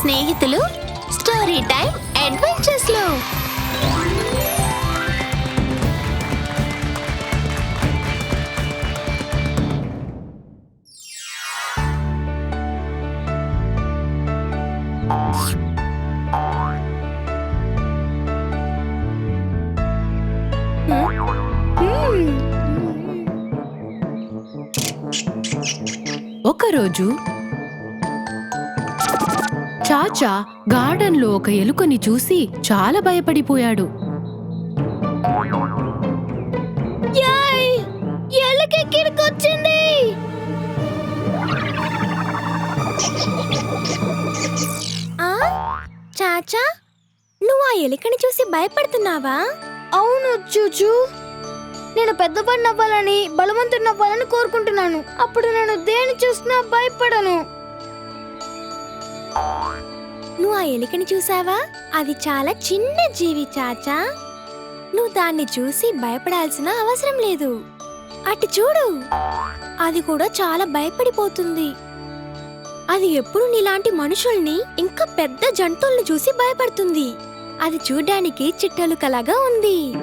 స్నేహితులు story time అడ్వెంచర్స్లో. ఒకరోజు చాచా గార్డెన్లో ఒక ఎలుకని చూసి చాలా భయపడిపోయాడు. చాచా నువ్వు ఆ ఎలుకని చూసి భయపడుతున్నావా? అవును చూచు. నేను పెద్దవాడిని అవ్వాలని బలవంతుడిని అవ్వాలని కోరుకుంటున్నాను. అప్పుడు నేను దేని చూసినా భయపడను. నువ్వు ఆ ఎలుకని చూసావా? అది చాలా చిన్న జీవి చాచా. నువ్వు దాన్ని చూసి భయపడాల్సిన అవసరం లేదు. అటు చూడు. అది కూడా చాలా భయపడిపోతుంది. అది ఎప్పుడు నీలాంటి మనుషుల్ని ఇంకా పెద్ద జంతువుల్ని చూసి భయపడుతుంది. అది చూడ్డానికి చిట్టెలుకలాగా ఉంది?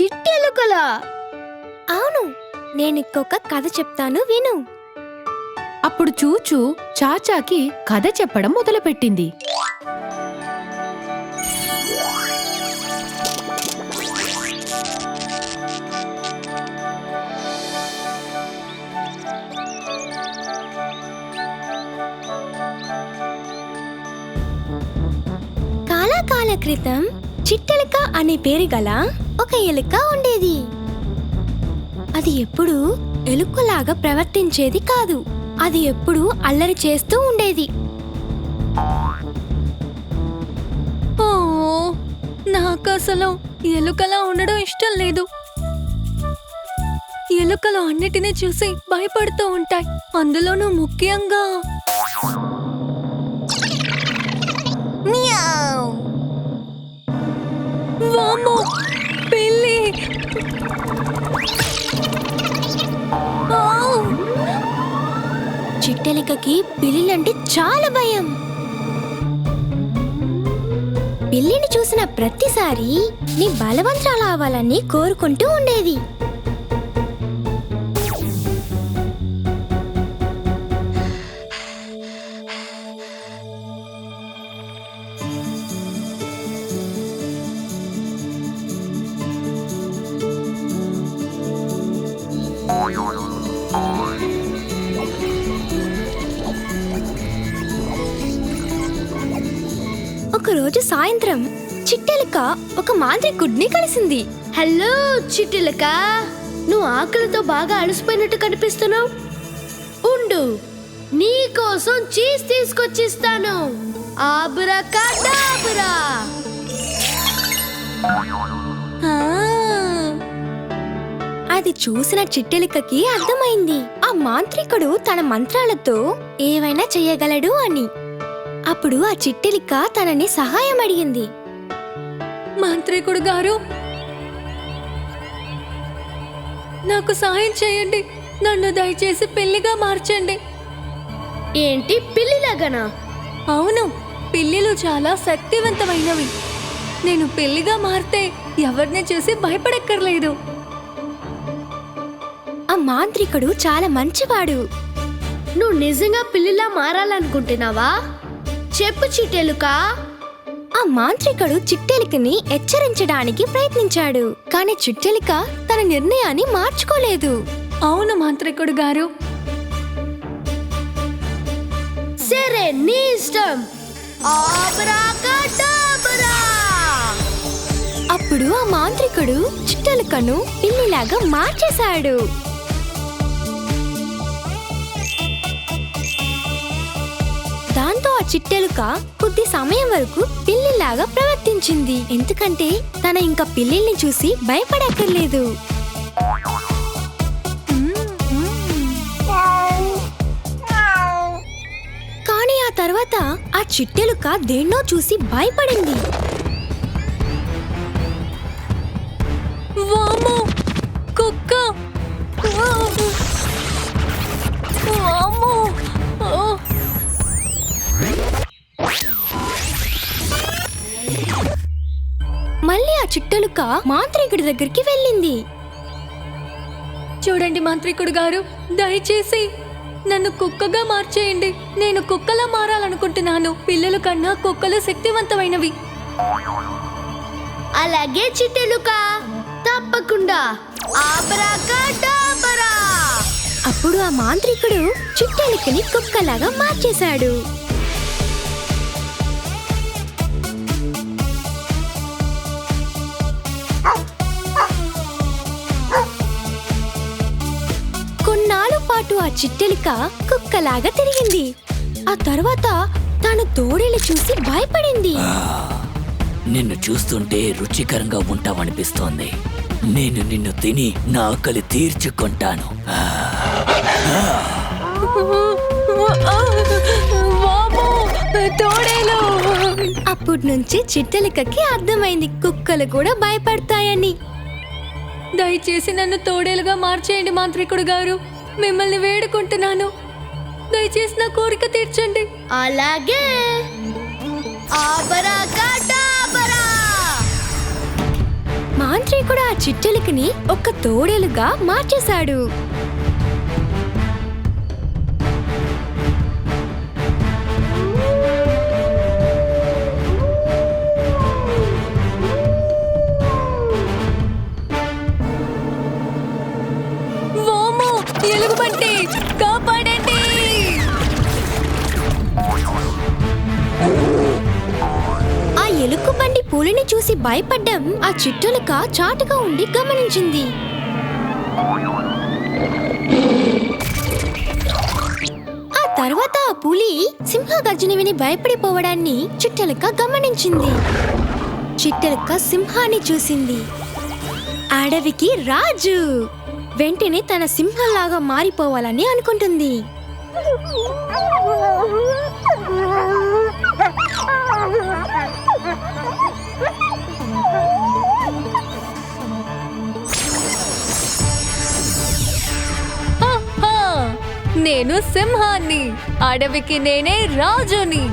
చిట్టెలుకలా? అవును. నేను ఇంకొక కథ చెప్తాను విను. అప్పుడు చూచు చాచాకి కథ చెప్పడం మొదలుపెట్టింది. కాలాకాల క్రితం చిట్టెలక అనే పేరు గల ఒక ఎలుక ఉండేది. అది ఎప్పుడు ఎలుకలాగా ప్రవర్తించేది కాదు. అది ఎప్పుడు అల్లరి చేస్తూ ఉండేది. ఓ నాకు అసలు ఎలుకలా ఉండడం ఇష్టం లేదు. ఎలుకలు అన్నిటినీ చూసి భయపడుతూ ఉంటాయి. అందులోనూ ముఖ్యంగా వామ్మో, చిట్టెలుకకి పిల్లిలంటే చాలా భయం. పిల్లిని చూసిన ప్రతిసారి నీ బలవంతరాలు అవ్వాలని కోరుకుంటూ ఉండేది. ఒకరోజు సాయంత్రం చిట్టెలక ఒక మాంత్రికుడిని కలిసింది. హలో చిట్టెలక నువ్వు ఆకలితో బాగా అలసిపోయినట్టు కనిపిస్తున్నావు. ఉండు నీ కోసం చీజ్ తీసుకొచ్చిస్తాను. ఆబురాకడాబురా అది చూసిన చిట్టెలికకి అర్థమైంది. ఆ మాంత్రికుడు తన మంత్రాలతో ఏవైనా చెయ్యగలడు అని. అప్పుడు ఆ చిట్టెలిక తనని సహాయం అడిగింది. మంత్రికుడు గారు నాకు సాయం చేయండి. నన్ను దయచేసి పిల్లిగా మార్చండి. ఏంటి పిల్లిలాగనా అవును పిల్లిలు చాలా శక్తివంతమైనవి. నేను పిల్లిగా మారితే ఎవరిని చూసి భయపడక్కర్లేదు. ఆ మాంత్రికుడు చాలా మంచివాడు. నువ్వు నిజంగా పిల్లిలా మారాలనుకుంటున్నావా? చెప్పు చిట్టెలుకా. ఆ మాంత్రికుడు చిట్టెలికని హెచ్చరించడానికి ప్రయత్నించాడు. కానీ చిట్టెలిక తన నిర్ణయాన్ని మార్చుకోలేదు. అవును మంత్రికుడు గారు. సరే నీ ఇష్టం! అప్పుడు ఆ మాంత్రికుడు చిట్టెలుకను పిల్లిలాగా మార్చేశాడు. దాంతో ఆ చిట్టెలుక కొద్ది సమయం వరకు పిల్లిలాగా ప్రవర్తించింది. ఎందుకంటే తన ఇంకా పిల్లిల్ని చూసి భయపడక్కర్లేదు. కానీ ఆ తర్వాత ఆ చిట్టెలుక దేన్నో చూసి భయపడింది. చిట్టెలుక మాంత్రికుడి దగ్గరికి వెళ్ళింది. చూడండి మంత్రికుడు గారు దయచేసి నన్ను కుక్కగా మార్చేయండి. నేను కుక్కలా మారాలనుకుంటున్నాను. పిల్లల కన్నా కుక్కలు శక్తివంతమైనవి. అలాగే చిట్టెలుక తప్పకుండా. అప్పుడు ఆ మాంత్రికుడు చిట్టెలుకని కుక్కలాగా మార్చేశాడు. చిట్టెలుక కుక్కలాగా తిరిగింది. ఆ తర్వాత తను తోడేలు చూసి భయపడింది. నిన్ను చూస్తుంటే రుచికరంగా ఉంటావనిపిస్తోంది. నేను నిన్ను తిని నా ఆకలి తీర్చుకుంటాను. అప్పటి నుంచి చిట్టెలుకకి అర్థమైంది కుక్కలు కూడా భయపడతాయని. దయచేసి నన్ను తోడేలుగా మార్చేయండి మాంత్రికుడు గారు. మిమ్మల్ని వేడుకుంటున్నాను. దయచేసి నా కోరిక తీర్చండి. అలాగే. మాంత్రికుడు ఆ చిట్టెలుకని ఒక తోడేలుగా మార్చేశాడు. చూసి భయపడ్డం ఆ చిట్టులక చాటుగా ఉండి గమనించింది. ఆ తర్వాత ఆ పులి సింహ గర్జన విని భయపడిపోవడాన్ని చిట్టెలుక గమనించింది. చిట్టెలుక సింహాన్ని చూసింది. అడవికి రాజు వెంటనే తన సింహంలాగా మారిపోవాలని అనుకుంటుంది. నేను సింహాన్ని అడవికి నేనే రాజుని.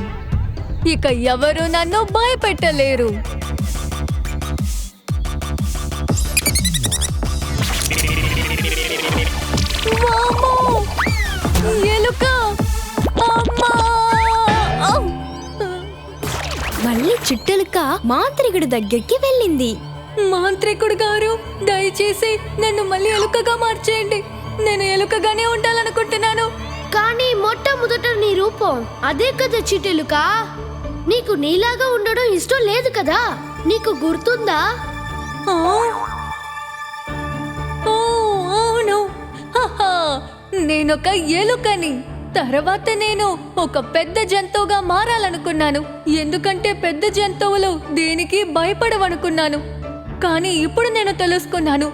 ఇక ఎవరు నన్ను భయపెట్టలేరు. ఎలుక చిట్టెలుక మాంత్రికుడి దగ్గరికి వెళ్ళింది. మాంత్రికుడు గారు దయచేసి నన్ను మళ్ళీ ఎలుకగా మార్చేయండి. నేను ఎలుకగానే ఉండాలనుకుంటున్నాను. కానీ మొట్టమొదట నీ రూపం అదే కదా చిట్టెలుక నీకు నీలాగా ఉండడం ఇష్టం లేదు కదా. నీకు గుర్తుందా? అవును. నేనొక ఎలుకని. తర్వాత నేను ఒక పెద్ద జంతువుగా మారాలనుకున్నాను. ఎందుకంటే పెద్ద జంతువులు దేనికి భయపడవనుకున్నాను. కానీ ఇప్పుడు నేను తెలుసుకున్నాను.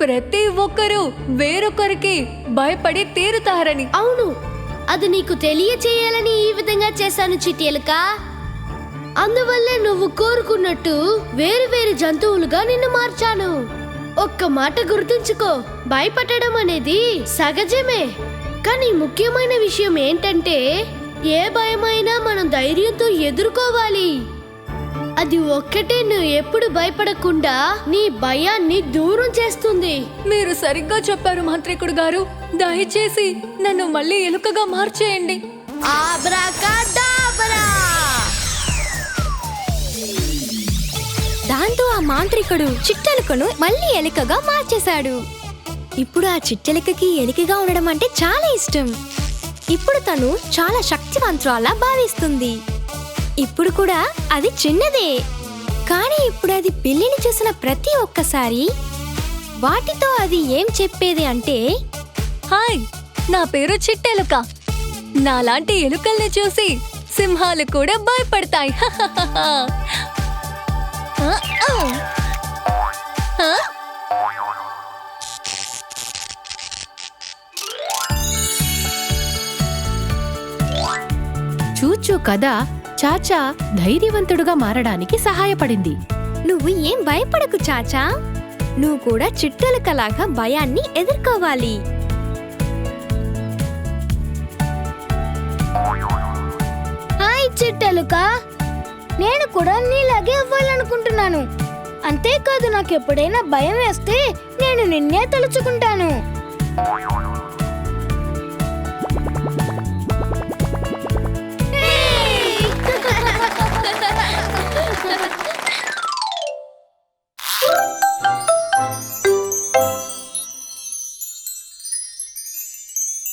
ప్రతి ఒక్కరూ వేరొకరికి భయపడి తీరుతారని. అవును. అది నీకు తెలియచేయాలని ఈ విధంగా చేశాను చిట్టెలుక అందువల్లే నువ్వు కోరుకున్నట్టు వేరు వేరు జంతువులుగా నిన్ను మార్చాను. ఒక్క మాట గుర్తుంచుకో. భయపడడం అనేది సహజమే కానీ ముఖ్యమైన విషయం ఏంటంటే ఏ భయమైనా మనం ధైర్యంతో ఎదుర్కోవాలి. అది ఒక్కటే నువ్వు ఎప్పుడు భయపడకుండా నీ భయాన్ని దూరం చేస్తుంది. మీరు సరిగ్గా చెప్పారు మంత్రికుడు గారు. దయచేసి నన్ను మళ్ళీ ఎలుకగా మార్చేయండి. ఆబ్రాకాడాబరా! దాంతో ఆ మాంత్రికుడు చిట్టెలుకను మళ్ళీ ఎలుకగా మార్చేశాడు. ఇప్పుడు ఆ చిట్టెలకకి ఎలికగా ఉండడం అంటే చాలా ఇష్టం. ఇప్పుడు తను చాలా శక్తివంతురాలా భావిస్తుంది. ఇప్పుడు కూడా అది చిన్నదే. కానీ ఇప్పుడు అది పిల్లిని చూసిన ప్రతి ఒక్కసారి వాటితో అది ఏం చెప్పేది అంటే హాయ్ నా పేరు చిట్టెలుక. నాలాంటి ఎలుకల్ని చూసి సింహాలు కూడా భయపడతాయి. కథ చాచా ధైర్యవంతుడుగా మారడానికి సహాయపడింది. నువ్వు ఏం భయపడకు చాచా. నువ్వు కూడా చిట్టెలుకలాగా భయాన్ని ఎదుర్కోవాలి. హాయ్ చిట్టెలుక. నేను కూడా నీలాగే అవ్వాలనుకుంటున్నాను. అంతేకాదు నాకు ఎప్పుడైనా భయం వేస్తే నేను నిన్నే తలుచుకుంటాను.